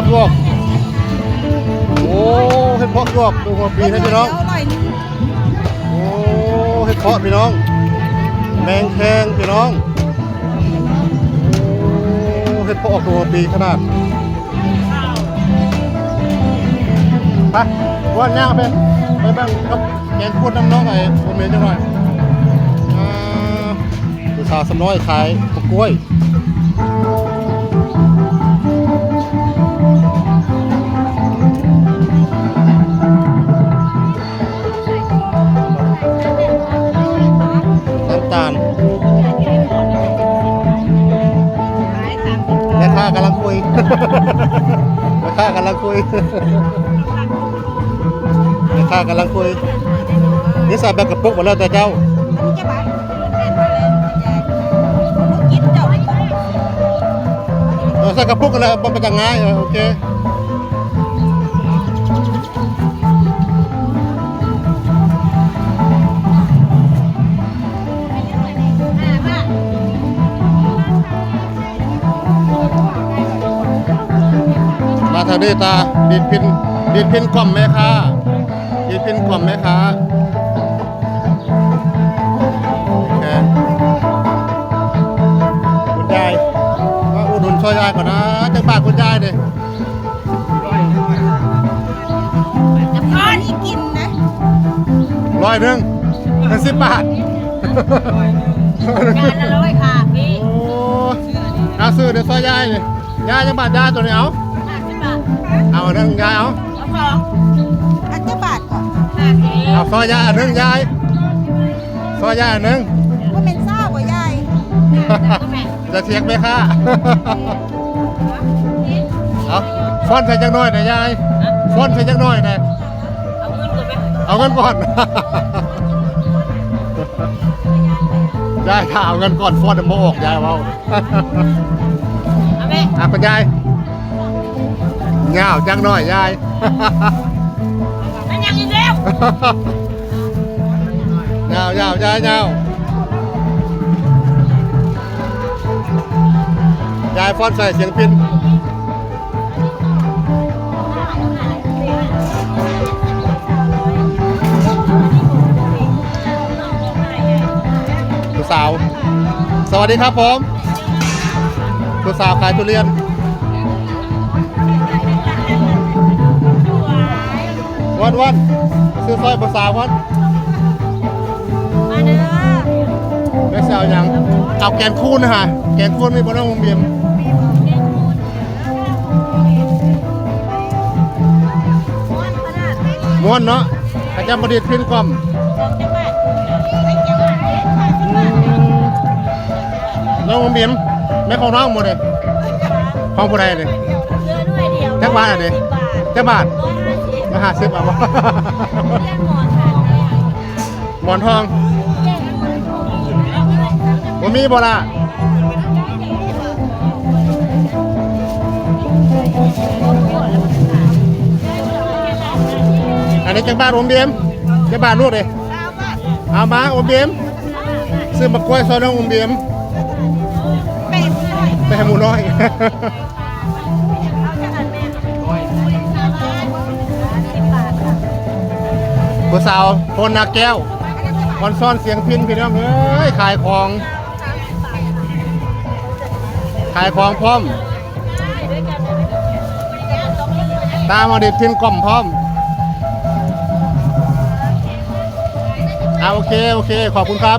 าะลวกโอ้เห็ดเพาะลวกดูหัวปีให้พี่น้องโอ้เห็ดเพาะพี่น้อง แมงแคงพี่น้องโอ้เห็ดเพาะออกตัวปีขนาดไปว่าย่างไปไปบ้างกับแกงขวดน้ำน้องไอ้ผมเห็นจังหน่อยอ่าผู้สาวสำน้อยขายกกล้วย แม่ค้ากำลังคุยแม่ค้ากำลังคุยนี่ใส่แบบกระปุกหมดแล้วแต่เจ้าเออใส่กระปุกกันแล้วมันจะง่ายเออโอเค นี้ตาดีดพินดีดพินกล่อมแม่ค้าดีดพินกล่อมแม่ค้าโอเคคุณยายมาอุดหนุนช่วยยายก่อนนะจังปากคุณยายดิจะพานี่กินนะร้อยหนึ่งเป็นสิบบาทงานละร้อยค่ะพี่โอ้เอาซื้อเดี๋ยวซอยยายนี่ยายจังบาทยายตัวนี้เอาห้าสิบบาท เอาอันหนึงยายเอาเอาสองอันจะบาทก่อนห้าสิบเอาซอยยายอันหนึงยายซอยยายอันหนึงก็เป็นซ่าบ่ยายจะเทียงไหมคะเอาฟ้อนใส่จังน้อยหน่อยยายฟ้อนใส่จังน้อยหน่อยเอาเงินก่อนไหมเอาเงินก่อน ยายถ้าเอาเงินก่อนฟ้อนจะมาออกยายเว่าเอาไหมอะคุณยาย เงาวจังน้อยยาย มันยังอีกแล้วเงาวยาวยาวยาวยายฟ้อนใส่เสียงพินผู้สาว สวัสดีครับผมผู้สาวขายทุเรียน วันวันซื้อซอยผู้สาววันมาเด้อไม่เซลยังเอาแกนคูนนะฮะแกนคูนมีบนน้องวงเบียมม้วนเนาะอาจารย์บดิตพินกล่อมน้องวงเบียมแม่ของน้องหมดเลยของผู้ใดเลยจักบาทอะเนี่ยจักบาท มาหาซื้อมาบ่หมอนทองบ่มีบ่ล่ะอันนี้จักบาทอมเบียมจักบาทลูกเลยเอามาอมเบียมซื้อมะกล้วยซอยน้องอมเบียมไปให้หมูน้อย ผู้สาวโพนนาแก้วคอนซ่อนเสียงพินพี่น้องเอ้ยขายของ ขายของพร้อม ตามมาดิพินกล่อมพร้อมเอาโอเค โอเค ขอบคุณครับ